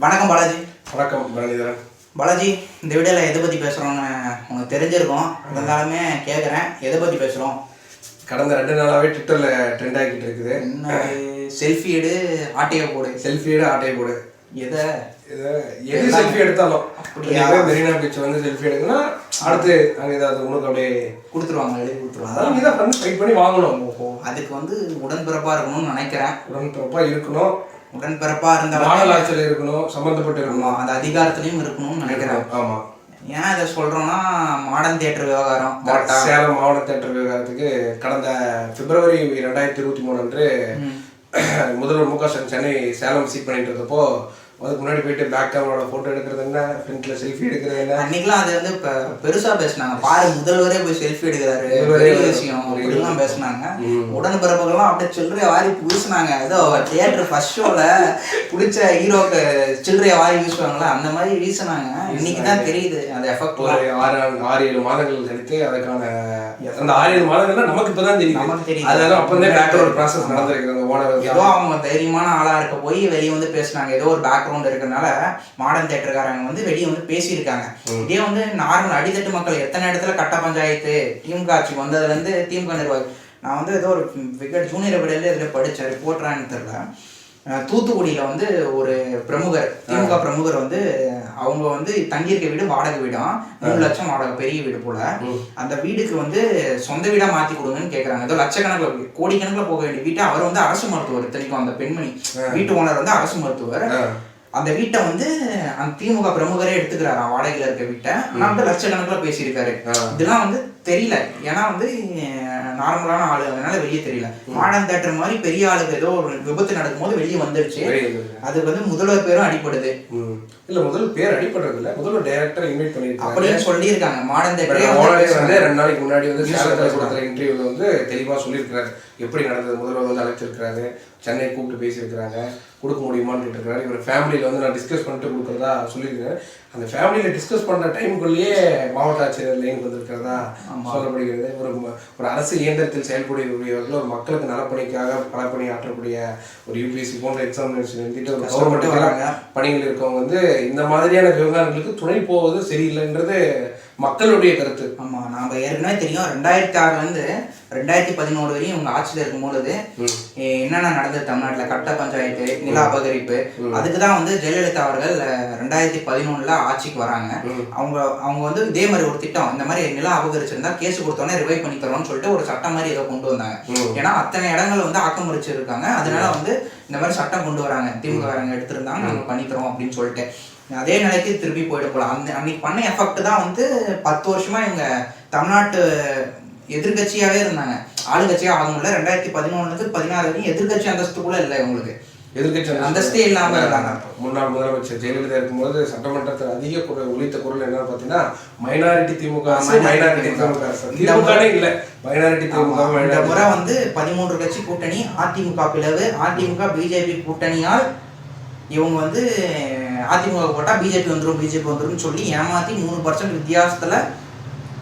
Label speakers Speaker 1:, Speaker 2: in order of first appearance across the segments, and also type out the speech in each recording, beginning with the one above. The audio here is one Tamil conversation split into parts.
Speaker 1: வணக்கம் பாலாஜி.
Speaker 2: வணக்கம் பரணிதரன்
Speaker 1: பாலாஜி இந்த வீடியோவில் எதை பற்றி பேசுகிறோன்னு உங்களுக்கு தெரிஞ்சிருக்கும். இருந்தாலுமே கேட்குறேன் எதை பற்றி பேசுகிறோம்
Speaker 2: கடந்த ரெண்டு நாளாவே ட்விட்டர்ல ட்ரெண்ட் ஆகிட்டு இருக்குது.
Speaker 1: என்ன செல்ஃபி எடு ஆட்டையை போடு.
Speaker 2: செல்ஃபி எடு ஆட்டையை போடு.
Speaker 1: எதை?
Speaker 2: எது? செல்ஃபி எடுத்தாலும். மெரினா பீச் வந்து செல்ஃபி எடுக்கணும்னா அடுத்து அங்கே ஏதாவது உனக்கு அப்படியே
Speaker 1: கொடுத்துருவாங்க எழுதி கொடுத்துருவாங்க.
Speaker 2: அதான் நீ தான் ஃப்ரெண்ட்ஸ் ஃபைட் பண்ணி வாங்கணும்.
Speaker 1: அதுக்கு வந்து உடன்பிறப்பாக இருக்கணும்னு நினைக்கிறேன்.
Speaker 2: உடன்பிறப்பா இருக்கணும்.
Speaker 1: உடன்பிறப்பாக இருந்தாலும்
Speaker 2: ஆட்சியில் இருக்கணும் சம்மந்தப்பட்டு இருக்கணும்.
Speaker 1: அந்த அதிகாரத்துலையும் இருக்கணும்னு நினைக்கிறேன்.
Speaker 2: ஆமா.
Speaker 1: ஏன் இதை சொல்கிறோன்னா மாடர்ன் தியேட்டர் விவகாரம் கரெக்டாக
Speaker 2: சேலம் மாவட்ட தேட்டர் விவகாரத்துக்கு கடந்த பிப்ரவரி ரெண்டாயிரத்தி இருபத்தி மூணு அன்று முதல்வர் மு க ஸ்டாலின் சென்னை சேலம் விசிட் பண்ணிட்டு இருந்தப்போ அதுக்கு முன்னாடி போயிட்டு பேக் கேமராவோட போட்டோ எடுக்கிறது என்ன? ஃப்ரண்ட்ல செல்ஃபி எடுக்கிறது என்ன?
Speaker 1: அன்னைக்கெல்லாம் அது வந்து இப்ப பெருசா பேசுனாங்க. பாரு முதல்வரே போய் செல்ஃபி எடுக்கிறாரு. பெரிய விஷயம். அப்படிலாம் பேசுனாங்க. உடன்பிறப்புகள்லாம் அப்படியே சில்லறைய வாரி பூசினாங்க ஏதோ தியேட்டர் ஃபர்ஸ்ட் ஷோல பிடிச்ச ஹீரோக்கு சில்லறைய வாரி வீசுவாங்களா அந்த மாதிரி வீசினாங்க. இன்னைக்கு தான் தெரியுது. அந்த எஃபெக்ட்
Speaker 2: ஒரு ஆறு ஆறு ஏழு மாதங்கள் கழித்து அதுக்கான அந்த ஆறு ஏழு மாதங்கள்ல நமக்கு இப்பதான் தெரியும்
Speaker 1: நமக்கு தெரியுது.
Speaker 2: அதெல்லாம் அப்போ வந்து பேக்ரவுண்ட் ப்ராசஸ் நடந்திருக்கு அந்த ஓனர்
Speaker 1: ஏதோ அவங்க தைரியமான ஆளா இருக்க போய் வெளியே வந்து பேசுனாங்க. ஏதோ ஒரு பேக்ரவுண்ட் இருக்கறனால மாடர்ன் தேட்டருக்காரங்க வந்து வெளியே வந்து பேசியிருக்காங்க. இதே வந்து நார்மல் அடித்தட்டு மக்கள் எத்தனை இடத்துல கட்ட பஞ்சாயத்து திமுக ஆட்சிக்கு வந்ததுல இருந்து திமுக நிர்வாகி நான் வந்து ஏதோ ஒரு விக்கெட் ஜூனியர் விடையில இதுல படிச்சேன். ரிப்போர்ட்டரான்னு தெரியல. தூத்துக்குடியில வந்து ஒரு பிரமுகர் திமுக பிரமுகர் வந்து அவங்க வந்து தங்கியிருக்க வீடு வாடகை வீடும். மூணு லட்சம் வாடகை பெரிய வீடு போல. அந்த வீடுக்கு வந்து சொந்த வீடா மாத்தி கொடுங்கன்னு கேக்குறாங்க. ஏதோ லட்சக்கணக்கில் கோடிக்கணக்கில் போக வேண்டிய வீட்டை அவர் வந்து அரசு மருத்துவர் இத்தனைக்கும் அந்த பெண்மணி. வீட்டு ஓனர் வந்து அரசு மருத்துவர். அந்த வீட்டை வந்து அந்த திமுக பிரமுகரே எடுத்துக்கிறாராம் வாடகையில இருக்க வீட்டை. ஆனா வந்து லட்சக்கணக்கில் பேசியிருக்காரு. இதெல்லாம் வந்து தெரியல. ஏன்னா வந்து நார்மலான ஆளு. அதனால வெளியே தெரியல. மாடர்ன் தேட்டர் மாதிரி பெரிய ஆளுக்கு ஏதோ ஒரு விபத்து நடக்கும்போது வெளியே வந்துடுச்சு அது வந்து முதல்வர் பேரும் அடிபடுது.
Speaker 2: இல்ல முதல்ல பேர் அடிப்படுறது இல்ல முதல்ல டைரக்டர் இன்வைட் பண்ணிருக்காங்க
Speaker 1: அப்படின்னு சொல்லியிருக்காங்க.
Speaker 2: இப்ப
Speaker 1: தேட்டரே வந்து.
Speaker 2: ரெண்டு நாளைக்கு முன்னாடி வந்து சேலத்துல. கொடுத்த இன்டர்வியூல வந்து தெளிவா சொல்லியிருக்கிறாரு. எப்படி நடந்தது? முதல்வர் வந்து அழைச்சிருக்கிறாரு. சென்னை கூப்பிட்டு பேசியிருக்கிறாங்க. கொடுக்க முடியுமான்னு கேட்டிருக்காரு இவர் ஃபேமிலியில வந்து நான் டிஸ்கஸ் பண்ணிட்டு கொடுக்குறதா சொல்லியிருக்கிறேன் அந்த ஃபேமிலியில டிஸ்கஸ் பண்ற டைமுக்குள்ளேயே மாவட்ட ஆட்சியர் லைன் வந்திருக்கிறதா சொல்லப்படுகிறது. ஒரு ஒரு அரசு இயந்திரத்தில் செயல்படக்கூடியவர்கள் ஒரு மக்களுக்கு நலப்பணிக்காக பல பணி ஆற்றக்கூடிய ஒரு யூபிஎஸ்சி போன்ற எக்ஸாமினேஷன் எழுதிட்டு ஒரு
Speaker 1: கஷ்டப்பட்டு
Speaker 2: கவர்மெண்ட்
Speaker 1: வராங்க.
Speaker 2: பணிகள் இருக்கவங்க வந்து இந்த மாதிரியான விவகாரங்களுக்கு துணை போவது சரியில்லைன்றது மக்களுடைய கருத்து.
Speaker 1: ஆமா நாம ஏற்கனவே தெரியும். ரெண்டாயிரத்தி இருந்து ரெண்டாயிரத்தி பதினோரு வரையும் இவங்க ஆட்சியில இருக்கும்பொழுது என்னென்ன நடந்தது தமிழ்நாட்டுல? கட்ட பஞ்சாயத்து நில அபகரிப்பு அதுக்கு தான் வந்து ஜெயலலிதா அவர்கள் ரெண்டாயிரத்தி பதினொன்னுல ஆட்சிக்கு வராங்க. அவங்க அவங்க வந்து இதே மாதிரி ஒரு திட்டம். இந்த மாதிரி நில அபகரிச்சிருந்தா கேஸ் கொடுத்தோன்னே ரிவைவ் பண்ணி தரோம்னு சொல்லிட்டு ஒரு சட்டம் மாதிரி ஏதோ கொண்டு வந்தாங்க. ஏன்னா அத்தனை இடங்கள் வந்து ஆக்கமுறிச்சிருக்காங்க அதனால வந்து இந்த மாதிரி சட்டம் கொண்டு வராங்க. திமுக காரங்க எடுத்திருந்தாங்க நாங்க பண்ணித்தரோம் அப்படின்னு சொல்லிட்டு. அதே நிலைக்கு திருப்பி போயிட போலாம். அந்த அன்னைக்கு பண்ண எஃபெக்ட் தான் வந்து பத்து வருஷமா இவங்க தமிழ்நாட்டு எதிர்க்கட்சியாவே இருந்தாங்க. ஆளுங்கட்சியா ஆக முடியல. ரெண்டாயிரத்தி பதினொன்னுக்கு பதினாறு வரைக்கும் எதிர்க்கட்சி அந்தஸ்து கூட இல்லை இவங்களுக்கு.
Speaker 2: எதிர்கட்சி
Speaker 1: அந்தஸ்தே இல்லாம இருந்தாங்க.
Speaker 2: முன்னாள் முதலமைச்சர் ஜெயலலிதா இருக்கும்போது சட்டமன்றத்தில் அதிக குரல் ஒலித்த குரல் என்னன்னு பார்த்தீங்கன்னா மைனாரிட்டி திமுக மைனாரிட்டி திமுக. திமுகவே இல்ல. மைனாரிட்டி திமுக
Speaker 1: இந்த முறை வந்து பதிமூன்று கட்சி கூட்டணி அதிமுக பிளவு அதிமுக பிஜேபி கூட்டணியால் இவங்க வந்து அதிமுக போட்டா பிஜேபி வந்துரும் பிஜேபி வந்துரும் சொல்லி ஏமாத்தி மூணு பர்சன்ட் வித்தியாசத்துல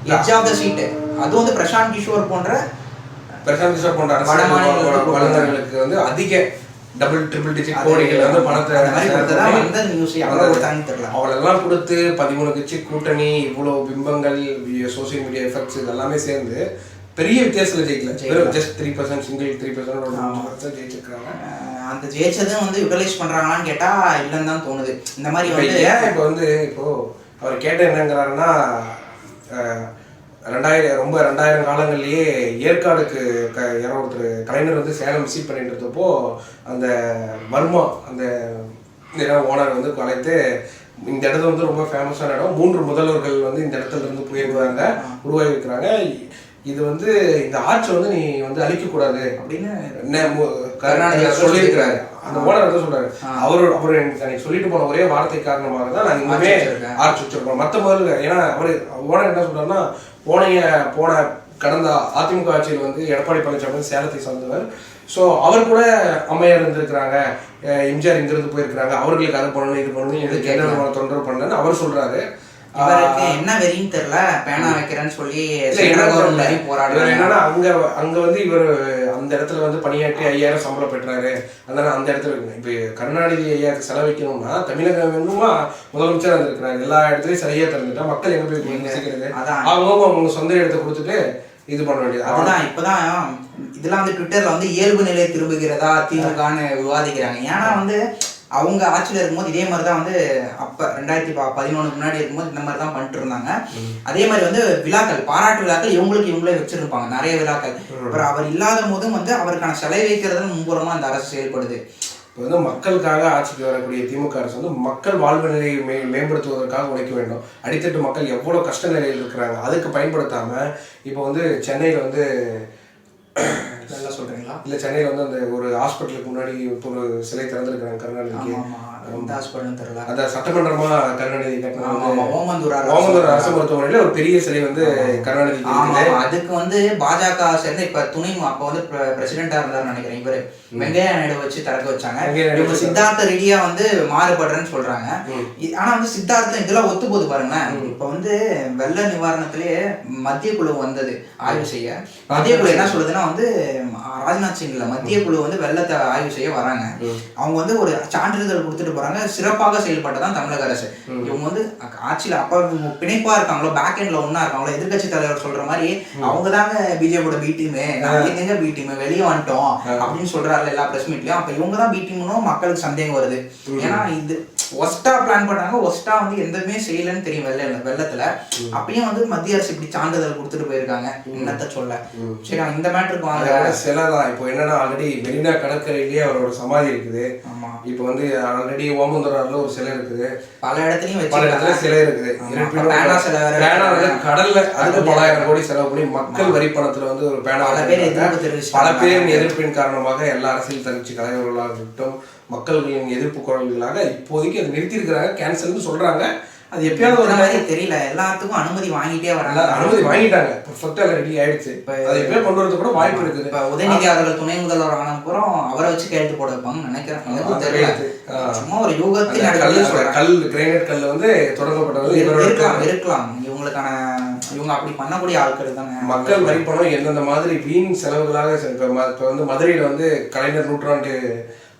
Speaker 1: எட்ஜ் ஆஃப் த சீட்டு. அது வந்து பிரசாந்த் கிஷோர் போன்ற
Speaker 2: பிரசாந்த் கிஷோர் போன்ற வல்லுநர்களுக்கு வந்து அதிக டபுள் ட்ரிபிள் டிஜிட் கோடிகள் வந்து பணத்தை
Speaker 1: தெரியல.
Speaker 2: அவளெல்லாம் கொடுத்து பதிமூணு கட்சி கூட்டணி இவ்வளோ பிம்பங்கள் சோசியல் மீடியா எஃபெக்ட்ஸ் இதெல்லாமே சேர்ந்து பெரிய வித்தியாசத்துல ஜெயிக்கல. Just three percent single three percent ஜெயிச்சிருக்காங்க
Speaker 1: அந்த ஜெயிச்சதும் வந்து யூட்டிலைஸ் பண்றாங்களான்னு கேட்டா இல்லைன்னு தான் தோணுது. இந்த மாதிரி
Speaker 2: இப்போ
Speaker 1: வந்து
Speaker 2: ஏன் இப்போ வந்து இப்போ அவர் கேட்ட என்னங்கிறாருன்னா ரெண்டாயிரம் ரொம்ப ரெண்டாயிரம் காலங்கள்லேயே ஏற்காடுக்கு க யாரோ ஒருத்தர் கலைஞர் வந்து சேலம் விசிட் பண்ணிட்டு இருந்தப்போ அந்த வர்மா அந்த ஓனர் வந்து கலைத்து இந்த இடத்துல வந்து ரொம்ப ஃபேமஸான இடம். மூன்று முதல்வர்கள் வந்து இந்த இடத்துல இருந்து போயிருக்கிறாங்க உருவாகி இருக்கிறாங்க. இது வந்து இந்த ஆட்சி வந்து நீ வந்து அழிக்கக்கூடாது
Speaker 1: அப்படின்னு
Speaker 2: என்ன கர்நாடகா கருணாநிதி சொல்லியிருக்கிறாரு. அந்த ஓனர் வந்து சொல்றாரு அவர் அவர் எனக்கு அன்னைக்கு சொல்லிட்டு போன ஒரே வார்த்தை காரணமாக தான் நான் இன்னுமே.
Speaker 1: ஆட்சி
Speaker 2: வச்சிருக்கோம். மற்ற முதல்ல ஏன்னா அவர் ஓனர் என்ன சொல்றாருன்னா போனைய போன கடந்த அதிமுக ஆட்சியில் வந்து எடப்பாடி பழனிசாமி சேலத்தை சார்ந்தவர். ஸோ அவர் கூட அம்மையார் இருந்திருக்கிறாங்க எம்ஜிஆர் இங்கிருந்து போயிருக்கிறாங்க அவர்களுக்கு அது பண்ணணும் இது பண்ணணும் இதுக்கு என்ன தொந்தரவு பண்ணலன்னு அவர் சொல்றாரு.
Speaker 1: இவருக்கு என்ன வெறின்னு தெரியல பேனா வைக்கிறேன்னு சொல்லி போராடுறாங்க
Speaker 2: என்னன்னா அங்க அங்க வந்து இவர் அந்த இடத்துல வந்து பணியாற்றி ஐயாயிரம் சம்பளம் பெற்றாரு. அதனால அந்த இடத்துல இருக்கு இப்போ கருணாநிதி ஐயாவுக்கு செலவைக்கணும்னா தமிழகம் எங்குமா முதலமைச்சர் இருந்திருக்கிறாங்க எல்லா இடத்துலயும் சரியா திறந்துட்டா மக்கள் எங்க போய் யோசிக்கிறது
Speaker 1: அதான்.
Speaker 2: அவங்கவுங்க அவங்க சொந்த இடத்தை கொடுத்துட்டு இது பண்ண வேண்டியது.
Speaker 1: அதுதான் இப்பதான் இதெல்லாம் வந்து ட்விட்டர்ல வந்து இயல்பு நிலை திரும்புகிறதா திமுகன்னு விவாதிக்கிறாங்க. ஏன்னா வந்து அவங்க ஆட்சியில் இருக்கும்போது இதே மாதிரி தான் வந்து அப்ப ரெண்டாயிரத்தி பதினொன்று முன்னாடி இருக்கும்போது இந்த மாதிரி தான் பண்ணிட்டு இருந்தாங்க. அதே மாதிரி வந்து விழாக்கள் பாராட்டு விழாக்கள் இவங்களுக்கு இவங்களே வச்சிருப்பாங்க. நிறைய விழாக்கள். அப்புறம் அவர் இல்லாத போதும் வந்து அவருக்கான செலவு வைக்கிறது முன்புறமா அந்த அரசு செயல்படுது.
Speaker 2: இப்போ வந்து மக்களுக்காக ஆட்சிக்கு வரக்கூடிய திமுக அரசு வந்து மக்கள் வாழ்வு நிலையை மே மேம்படுத்துவதற்காக உழைக்க வேண்டும். அடித்தட்டு மக்கள் எவ்வளோ கஷ்ட நிலையில் இருக்கிறாங்க அதுக்கு பயன்படுத்தாம இப்போ வந்து சென்னையில் வந்து
Speaker 1: நல்லா சொல்றீங்களா?
Speaker 2: இல்லை சென்னையில் வந்து அந்த ஒரு ஹாஸ்பிட்டலுக்கு முன்னாடி இப்போ ஒரு சிலை திறந்துருக்காங்க கருணாநிதிக்கு
Speaker 1: எந்த ஹாஸ்பிட்டல் தெரியல.
Speaker 2: அந்த சட்டமன்றமா கருணாநிதி கட்டின
Speaker 1: ஆமா ஆமா ஓமந்தூர் அரசு.
Speaker 2: ஓமந்தூர் அரசு மருத்துவமனையில் ஒரு பெரிய சிலை வந்து கருணாநிதிக்கு
Speaker 1: ஆமா
Speaker 2: இருக்குது
Speaker 1: ஆமா. அதுக்கு வந்து பாஜக சேர்ந்து இப்ப துணை அப்ப வந்து பிரசிடென்டா இருந்தாரு நினைக்கிறேன் இவரு. வெங்கையா நாயுடு வச்சு திறக்க வச்சாங்க. இவங்க சித்தார்த்த ரெடியா வந்து மாறுபடுறேன்னு சொல்றாங்க. ஆனா வந்து சித்தார்த்தம் இதெல்லாம் ஒத்து போகுது பாருங்களேன் இப்ப வந்து வெள்ள நிவாரணத்திலேயே மத்திய குழு வந்தது ஆய்வு செய்ய. மத்திய குழு என்ன சொல்லுதுன்னா வந்து ராஜ்நாத் சிங்ல மத்திய குழு வந்து வெள்ளத்தை ஆய்வு செய்ய வராங்க. அவங்க வந்து ஒரு சான்றிதழ் கொடுத்துட்டு போறாங்க. சிறப்பாக செயல்பட்டதான் தமிழக அரசு. இவங்க வந்து ஆட்சியில அப்ப பிணைப்பா இருக்காங்களோ பேக் எண்ட்ல ஒண்ணா இருக்காங்களோ எதிர்க்கட்சி தலைவர் சொல்ற மாதிரி அவங்க தாங்க பிஜேபியோட பி டீம் எங்க பி டீம் வெளியே வந்துட்டோம் அப்படின்னு சொல்றாருல எல்லா பிரஸ் மீட்லயும் அப்ப இவங்க தான் பி டீம்னு மக்களுக்கு சந்தேகம் வருது. ஏன்னா இது ஒஸ்டா பிளான் பண்ணாங்க ஒஸ்டா வந்து எதுவுமே செய்யலன்னு தெரியும் வெள்ள வெள்ளத்துல. அப்பயும் வந்து மத்திய அரசு இப்படி சான்றிதழ் கொடுத்துட்டு போயிருக்காங்க. என்னத்த சொல்ல? சரி இந்த மேட்டருக்கு வாங்க.
Speaker 2: தான் இப்போ என்னன்னா ஆல்ரெடி மெரினா கடற்கரையிலேயே அவரோட சமாதி இருக்குது.
Speaker 1: ஆமா.
Speaker 2: இப்போ வந்து ஆல்ரெடி ஓமந்தூரார்ல ஒரு சிலை இருக்குது.
Speaker 1: பல இடத்துலயும்
Speaker 2: பல இடத்துல சிலை இருக்குது. கடல்ல அதுக்கு
Speaker 1: அது
Speaker 2: பலாயிரம் கோடி செலவு பண்ணி மக்கள் வரி பணத்துல வந்து ஒரு பேனா
Speaker 1: பல பேர்
Speaker 2: வச்சிருக்காங்க.
Speaker 1: எதிர்ப்பு தெரிவிச்சிட்டாங்க.
Speaker 2: பல பேரின் எதிர்ப்பின் காரணமாக எல்லா அரசியல் கட்சி தலைவர்களாக இருக்கட்டும் மக்கள்களின் எதிர்ப்பு குரல்களாக இப்போதைக்கு அதை நிறுத்தி இருக்கிறாங்க கேன்சல்னு சொல்றாங்க. அது எப்பயாவது ஒரு
Speaker 1: மாதிரி தெரியல. எல்லாத்துக்கும் அனுமதி வாங்கிட்டே வராங்க.
Speaker 2: நல்லா அனுமதி வாங்கிட்டாங்க. பர்ஃபெக்டா ரெடி ஆயிடுச்சு. அது எப்பயோ கொண்டு வரது கூட வாய்ப்பு இருக்குது.
Speaker 1: இப்ப உதயநிதி அவர்கள் துணை முதல்வர் ஆன அப்புறம் அவரை வச்சு கையெழுத்து போட வைப்பாங்கன்னு நினைக்கிறேன். தெரியல. சும்மா ஒரு யூகத்தின்
Speaker 2: அந்த கல் கல் கிரைனட் கல் வந்து தொடங்கப்பட்டது.
Speaker 1: இருக்கலாம் இருக்கலாம். இவங்களுக்கான இவங்க அப்படி பண்ணக்கூடிய ஆட்கள் தானே.
Speaker 2: மக்கள் வரி பணம் எந்தெந்த மாதிரி வீண் செலவுகளாக இப்ப இப்ப வந்து மதுரையில வந்து கலைஞர் நூற்றாண்டு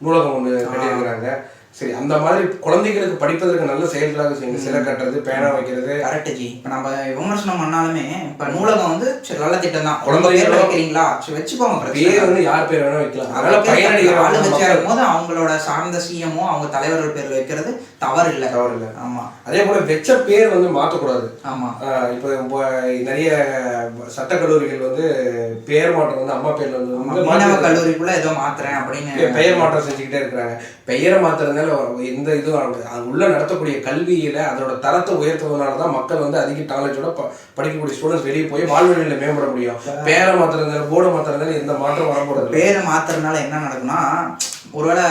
Speaker 2: நூலகம் ஒன்று கட்டியிருக்கிறாங்க. சரி அந்த மாதிரி குழந்தைகளுக்கு படிப்பதற்கு நல்ல செயல்களாக செய்யுங்க. சிலை கட்டுறது பேனா வைக்கிறது.
Speaker 1: கரெக்ட் ஜி. இப்ப நம்ம விமர்சனம் பண்ணாலுமே இப்ப நூலகம் வந்து சரி நல்ல திட்டம் தான்
Speaker 2: குழந்தை
Speaker 1: பேர் வைக்கிறீங்களா? சரி வச்சுக்கோங்க பிரச்சனை
Speaker 2: பேர். வந்து யார் பேர் வேணா வைக்கலாம். அதனால பயனடைகிற
Speaker 1: ஆளுங்கட்சியா
Speaker 2: மக்கள்.
Speaker 1: இருக்கும்போது அவங்களோட சார்ந்த சிஎம்ஓ அவங்க தலைவர்கள் பேர் வைக்கிறது தவறு இல்லை
Speaker 2: தவறு இல்லை
Speaker 1: ஆமா.
Speaker 2: அதே போல வெச்ச பேர் வந்து மாற்றக்கூடாது.
Speaker 1: ஆமா.
Speaker 2: ஆஹ் இப்போ நிறைய சட்டக்கல்லூரிகள் வந்து பெயர் மாற்றம் வந்து அம்மா பேர்ல வந்து
Speaker 1: கல்லூரிக்குள்ள ஏதோ மாத்துறேன் அப்படின்னு
Speaker 2: பெயர் மாற்றம் செஞ்சுக்கிட்டே இருக்கிறாங்க. பெயரை மாத்துறதுனால எந்த இதுவும். அது உள்ள நடத்தக்கூடிய கல்வியில அதோட தரத்தை உயர்த்துவதனால தான் மக்கள் வந்து அதிக நாலேஜோட படிக்கக்கூடிய ஸ்டூடெண்ட்ஸ் வெளியே போய் வாழ்வெளியில மேம்பட முடியும். பேரை மாத்துறதுனால போர்டை மாத்துறதுனால எந்த மாற்றம் வரக்கூடாது
Speaker 1: பேரை மாத்துறதுனால என்ன நடக்கும்னா ஒருவேளை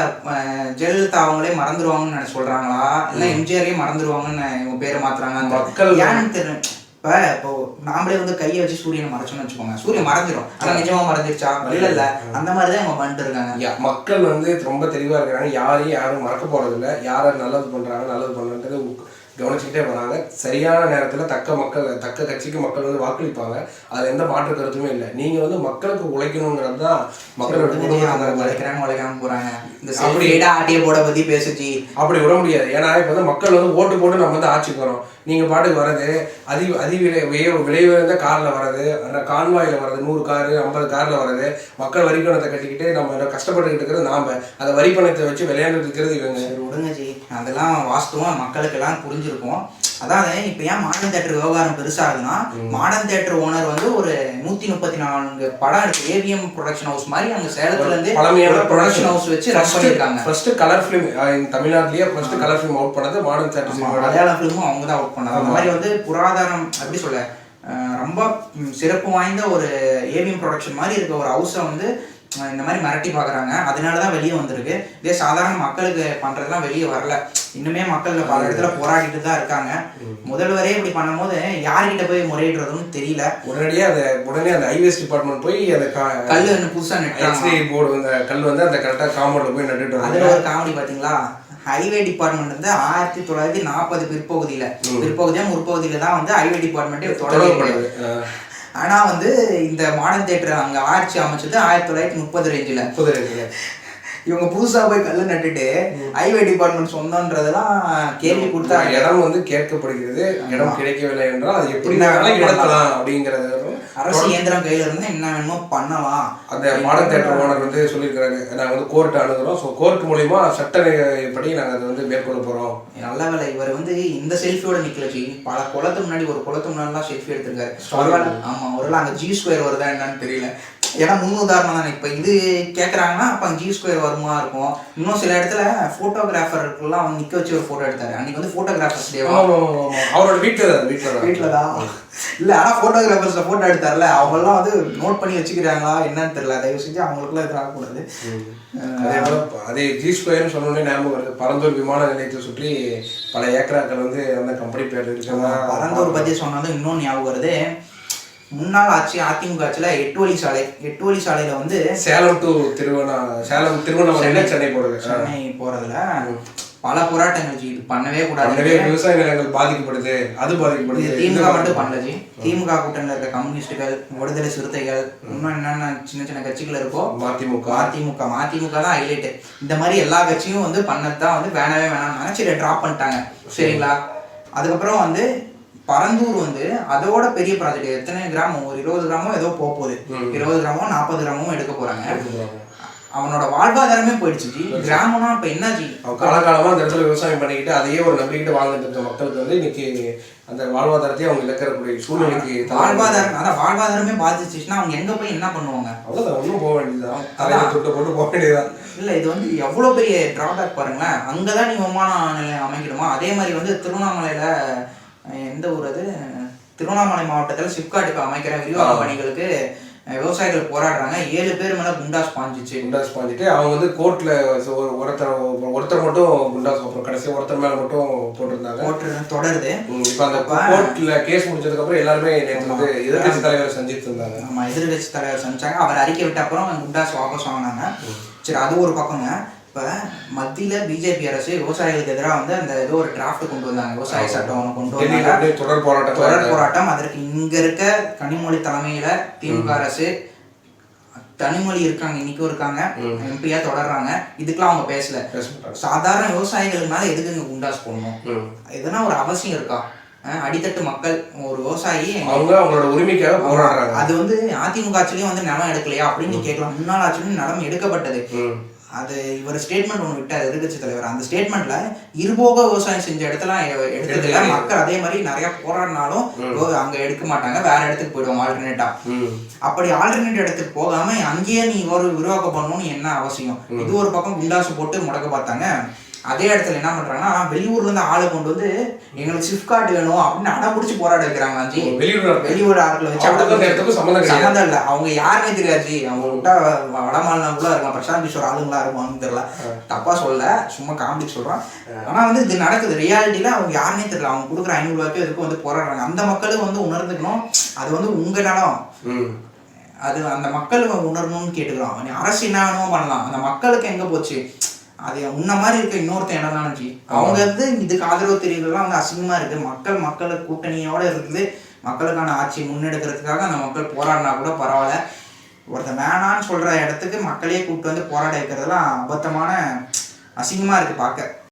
Speaker 1: ஜெயலலிதா அவங்களே மறந்துடுவாங்கன்னு சொல்றாங்களா? இல்ல எம்ஜிஆரே மறந்துடுவாங்கன்னு இவங்க பேரை மாத்துறாங்க
Speaker 2: மக்கள்
Speaker 1: ஏன்னு தெரியல. இப்ப இப்போ நாமளே வந்து கையை வச்சு சூரியனை மறைச்சோம்னு வச்சுக்கோங்க. சூரியன் மறைஞ்சிரும். ஆனா நிஜமா மறைஞ்சிருச்சா? இல்ல. இல்ல அந்த மாதிரிதான் இவங்க பண்ணிட்டு இருக்காங்க.
Speaker 2: மக்கள் வந்து ரொம்ப தெளிவா இருக்கிறாங்க. யாரையும் யாரும் மறக்க போறது இல்ல யாரை நல்லது பண்றாங்க நல்லது பண்றது கவனிச்சுக்கிட்டே வராங்க. சரியான நேரத்துல தக்க மக்கள் தக்க கட்சிக்கு மக்கள் வந்து வாக்களிப்பாங்க. அதுல எந்த மாற்று கருத்துமே இல்லை. நீங்க வந்து மக்களுக்கு உழைக்கணுங்கிறது தான்
Speaker 1: அவங்க
Speaker 2: குடும்பம்
Speaker 1: உழைக்கிறாங்க உழைக்காம போறாங்க. இந்த
Speaker 2: அப்படி-
Speaker 1: ஆட்டிய போட பத்தி பேசுச்சு.
Speaker 2: அப்படி விட முடியாது. ஏன்னா இப்போ வந்து மக்கள் வந்து ஓட்டு போட்டு நம்ம வந்து ஆட்சிக்கு வரோம் நீங்கள் பாட்டுக்கு வர்றது அதி அதி விலை விலை உயர்ந்த காரில் வர்றது அந்த கான்வாயில வர்றது நூறு காரு ஐம்பது காரில் வர்றது மக்கள் வரி பணத்தை கட்டிக்கிட்டு நம்ம கஷ்டப்பட்டுக்கிட்டு இருக்கிறது நாம். அந்த வரி பணத்தை வச்சு விளையாண்டுட்டு இருக்கிறது இவங்க.
Speaker 1: சரி விடுங்க ஜி. அதெல்லாம் வாஸ்தவம் மக்களுக்கெல்லாம் புரிஞ்சிருக்கும். அதாவது இப்ப ஏன் மாடர்ன் தேட்டர் விவகாரம் பெருசாகுதுன்னா மாடர்ன் தேட்டர் ஓனர் வந்து ஒரு நூத்தி முப்பத்தி நான்கு படம் இருக்கு ஏவிஎம் ப்ரொடக்ஷன் ஹவுஸ் மாதிரி அங்க சேலத்துல இருந்து
Speaker 2: பழமையான
Speaker 1: ப்ரொடக்ஷன் ஹவுஸ் வச்சு ரன் பண்ணிருக்காங்க.
Speaker 2: ஃபர்ஸ்ட் கலர் ஃபிலிம் தமிழ்நாட்டிலேயே ஃபர்ஸ்ட் கலர் ஃபிலிம் அவுட் பண்ணது மாடர்ன் தேட்டர்
Speaker 1: மலையாள ஃபிலிமும் அவங்க தான் அவுட் பண்ணாங்க. அந்த மாதிரி வந்து புராதனம் எப்படி சொல்ல ரொம்ப சிறப்பு வாய்ந்த ஒரு ஏவிஎம் ப்ரொடக்ஷன் மாதிரி இருக்க ஒரு ஹவுஸை வந்து இந்த மாதிரி மிரட்டி பார்க்குறாங்க அதனால தான் வெளியே வந்திருக்கு. இதே சாதாரண மக்களுக்கு பண்ணுறதுலாம் வெளியே வரல. இன்னுமே மக்கள் பல இடத்துல போராடிட்டு தான் இருக்காங்க. முதல்வரே இப்படி பண்ணும்போது யார்கிட்ட போய் முறையிடுறதுன்னு தெரியல.
Speaker 2: உடனடியே அந்த உடனே அந்த ஐவேஸ் டிபார்ட்மெண்ட் போய் அந்த
Speaker 1: கல் இன்னும் புதுசாக
Speaker 2: போர்டு அந்த கல் வந்து அந்த கரெக்டாக காம்பவுண்டில் போய் நட்டுட்டு
Speaker 1: அதுல ஒரு காமெடி பாத்தீங்களா? ஹைவே டிபார்ட்மெண்ட் வந்து ஆயிரத்தி தொள்ளாயிரத்தி நாற்பது பிற்பகுதியில. பிற்பகுதியா முற்பகுதியில தான் வந்து ஹைவே டிபார்ட்மெண்ட்டே தொடங்கி
Speaker 2: தொடங்கப்படுது ஆஹ்.
Speaker 1: ஆனா வந்து இந்த மாடர்ன் தியேட்டர் அங்க ஆட்சி அமைச்சது ஆயிரத்தி தொள்ளாயிரத்தி முப்பது ரேஞ்சில்
Speaker 2: புது ரேஞ்சில்
Speaker 1: இவங்க புதுசா போய் கல்லு நட்டுட்டு ஹைவே டிபார்ட்மெண்ட் சொந்தன்றதெல்லாம் கேள்வி கொடுத்தா
Speaker 2: இடம் வந்து கேட்கப்படுகிறது. இடம் கிடைக்கவில்லை என்றால் அது எப்படி எடுக்கலாம் அப்படிங்கறது
Speaker 1: அரசு இயந்திரம் கையில இருந்தா என்ன வேணுமோ பண்ணலாம்.
Speaker 2: அந்த மாடர்ன் தேட்டர் ஓனர் வந்து சொல்லியிருக்கிறாங்க. நாங்கள் வந்து கோர்ட் அணுகிறோம். ஸோ கோர்ட் மூலியமா சட்டப்படி நாங்கள் அதை வந்து மேற்கொள்ள போகிறோம்
Speaker 1: நல்ல வேலை. இவர் வந்து இந்த செல்ஃபியோட நிக்கல ஜி. பல குளத்துக்கு முன்னாடி ஒரு குளத்துக்கு முன்னாடிலாம் செல்ஃபி எடுத்திருக்காரு. ஒருவேளை ஆமா ஒருவேளை அங்க ஜி ஸ்கொயர் வருதா என்னன்னு தெரியல. ஏன்னா முன் உதாரணம் தானே. இப்போ இது கேட்குறாங்கன்னா அப்போ ஜி ஸ்கொயர் வருமா இருக்கும். இன்னும் சில இடத்துல ஃபோட்டோகிராஃபருக்குலாம் வந்து நிற்க வச்சு ஒரு ஃபோட்டோ எடுத்தாரு. அன்னைக்கு வந்து ஃபோட்டோகிராஃபர்ஸ் டேவா
Speaker 2: அவரோட வீட்டில் தான் வீட்டில்
Speaker 1: வீட்டில் தான். இல்லை ஆனால் ஃபோட்டோகிராஃபர்ஸை ஃபோட்டோ எடுத்தார்ல அவங்கெல்லாம் வந்து நோட் பண்ணி வச்சுக்கிறாங்களா என்னன்னு தெரியல. தயவு செஞ்சு அவங்களுக்குலாம் இது ஆகக்கூடாது.
Speaker 2: அதே போல அதே ஜி ஸ்கொயர்னு சொன்னோடனே ஞாபகம் வருது. பரந்தூர் விமான நிலையத்தை சுற்றி பல ஏக்கராக்கள் வந்து அந்த கம்பெனி பேர் இருக்கிறதா
Speaker 1: பரந்தூர் பற்றி சொன்னதும் இன்னொன்று ஞாபகம் வருது. முன்னாள் ஆட்சி அதிமுக ஆட்சியில் எட்டு வழி சாலை எட்டு வழி சாலையில வந்து
Speaker 2: சேலம் டு திருவண்ணா சேலம் திருவண்ணாமலை சென்னை போடுது
Speaker 1: சென்னை போறதுல பல போராட்டங்கள் இது பண்ணவே கூடாது
Speaker 2: விவசாய நிலங்கள் பாதிக்கப்படுது அது பாதிக்கப்படுது
Speaker 1: திமுக மட்டும் பண்ணல ஜி. திமுக கூட்டணியில் இருக்க கம்யூனிஸ்டுகள் விடுதலை சிறுத்தைகள் இன்னும் என்னென்ன சின்ன சின்ன கட்சிகள் இருக்கோ
Speaker 2: மதிமுக.
Speaker 1: மதிமுக மதிமுக தான் ஹைலைட் இந்த மாதிரி எல்லா கட்சியும் வந்து பண்ணது தான் வந்து வேணவே வேணாம்னாங்க சரி ட்ராப் பண்ணிட்டாங்க. சரிங்களா? அதுக்கப்புறம் வந்து பரந்தூர் வந்து அதோட பெரிய ப்ராஜெக்ட் எத்தனை கிராமம் ஒரு இருபது கிராமம் ஏதோ போக போகுது இருபது கிராமம் நாற்பது கிராமமும் எடுக்க போறாங்க. அவனோட வாழ்வாதாரமே போயிடுச்சு. கிராமம்னா இப்ப என்ன ஜி
Speaker 2: அவங்க காலகாலமா அந்த இடத்துல விவசாயம் பண்ணிக்கிட்டு அதையே ஒரு நம்பிக்கிட்டு வாழ்ந்துட்டு இருக்க மக்களுக்கு வந்து இன்னைக்கு அந்த வாழ்வாதாரத்தையும் அவங்க இழக்கக்கூடிய சூழ்நிலைக்கு
Speaker 1: வாழ்வாதாரம் அதான் வாழ்வாதாரமே பாதிச்சிச்சுன்னா அவங்க எங்க போய் என்ன பண்ணுவாங்க?
Speaker 2: அவ்வளவுதான் ஒன்றும் போக வேண்டியதுதான். தலையில துட்டு போட்டு போக வேண்டியதுதான்.
Speaker 1: இல்ல இது வந்து எவ்வளவு பெரிய டிராபேக் பாருங்களேன். அங்கதான் நீ விமான நிலையம் அமைக்கணுமா? அதே மாதிரி வந்து திருவண்ணாமலையில எந்த ஊர் அது? திருவண்ணாமலை மாவட்டத்துல சிப்காட்டுக்கு அமைக்கிற விரிவாக்க பணிகளுக்கு விவசாயிகள் போராடுறாங்க. ஏழு பேர் மேல குண்டாஸ் பாஞ்சிச்சு.
Speaker 2: குண்டாஸ் பண்ணிட்டு அவங்க வந்து கோர்ட்ல ஒருத்தர் ஒருத்தர் மட்டும் குண்டாஸ் அப்புறம் கடைசி ஒருத்தர் மேல மட்டும் போட்டிருந்தாங்க.
Speaker 1: போட்டு தொடருது.
Speaker 2: இப்ப அந்த கோர்ட்ல கேஸ் முடிஞ்சதுக்கு அப்புறம் எல்லாருமே நேற்று வந்து எதிர்கட்சி தலைவரை சந்தித்து இருந்தாங்க.
Speaker 1: நம்ம எதிர்கட்சி தலைவர் சந்திச்சாங்க. அவர் அறிக்கை விட்ட அப்புறம் குண்டாஸ் வாபஸ் வாங்கினாங்க. சரி அது ஒரு பக்கங்க. இப்போ மத்தியில் பிஜேபி அரசு விவசாயிகளுக்கு எதிராக வந்து அந்த ஏதோ ஒரு டிராஃப்ட் கொண்டு வந்தாங்க. விவசாய சட்டம் கொண்டு வந்தாங்க.
Speaker 2: தொடர் போராட்டம்
Speaker 1: தொடர் போராட்டம். அதற்கு இங்க இருக்க கனிமொழி தலைமையில திமுக அரசு கனிமொழி இருக்காங்க இன்னைக்கும் இருக்காங்க. எம்பியா தொடர்றாங்க. இதுக்கெல்லாம் அவங்க பேசல. சாதாரண விவசாயிகளுக்கு மேல எதுக்கு இங்க குண்டாஸ் போடணும். எதனா ஒரு அவசியம் இருக்கா? அடித்தட்டு மக்கள் ஒரு விவசாயி
Speaker 2: அவங்க அவங்களோட உரிமைக்காக போராடுறாங்க.
Speaker 1: அது வந்து அதிமுக ஆட்சிலையும் வந்து நிலம் எடுக்கலையா அப்படின்னு கேட்கலாம். முன்னாள் ஆட்சியிலும் நிலம் எடுக்கப்பட்டது. அது இவர் ஸ்டேட்மெண்ட் ஒன்று விட்டார் எதிர்கட்சி தலைவர். அந்த ஸ்டேட்மெண்ட்ல இருபோக விவசாயம் செஞ்ச இடத்துல எடுத்ததில்ல மக்கள் அதே மாதிரி நிறைய போராடினாலும் அங்க எடுக்க மாட்டாங்க வேற இடத்துக்கு போயிடுவாங்க ஆல்டர்னேட்டா. அப்படி ஆல்டர்னேட் இடத்துக்கு போகாம அங்கேயே நீ ஒரு விரிவாக்கம் பண்ணணும்னு என்ன அவசியம்? இது ஒரு பக்கம் குண்டாசு போட்டு முடக்க பார்த்தாங்க. அதே இடத்துல என்ன பண்றாங்கன்னா வெளியூர்ல இருந்து ஆளை கொண்டு வந்து எங்களுக்கு கார்டு வேணும் அப்படின்னு அடம் பிடிச்சி போராட வைக்கிறாங்க ஜி
Speaker 2: வெளியூர்
Speaker 1: வெளியூர் ஆட்களை வச்சு
Speaker 2: சம்மந்தம்
Speaker 1: இல்ல. அவங்க யாருமே தெரியாது ஜி அவங்க விட்டா வட மாநிலங்களுக்குள்ள இருக்கலாம் பிரசாந்த் கிஷோர் ஆளுங்களா இருக்குமான்னு தெரியல. தப்பா சொல்ல சும்மா காமெடி சொல்றான். ஆனா வந்து இது நடக்குது. ரியாலிட்டியில அவங்க யாருனே தெரியல. அவங்க கொடுக்குற ஐநூறு ரூபாய்க்கு இதுக்கு வந்து போராடுறாங்க. அந்த மக்களும் வந்து உணர்ந்துக்கணும். அது வந்து உங்க நிலம். அது அந்த மக்கள் உணரணும்னு கேட்டுக்கிறோம். அரசு என்ன வேணுமோ பண்ணலாம். அந்த மக்களுக்கு எங்க போச்சு? அது உன்ன மாதிரி இருக்க இன்னொருத்தன் இடம் தானே அவங்க வந்து இதுக்கு ஆதரவு தெரியுறதுலாம் வந்து அசிங்கமா இருக்கு. மக்கள் மக்களுக்கு கூட்டணியோட இருக்குது மக்களுக்கான ஆட்சி முன்னெடுக்கிறதுக்காக அந்த மக்கள் போராடினா கூட பரவாயில்ல. ஒருத்தன் வேணான்னு சொல்ற இடத்துக்கு மக்களையே கூப்பிட்டு வந்து போராட வைக்கிறதுலாம் அபத்தமான அசிங்கமா இருக்கு பார்க்க.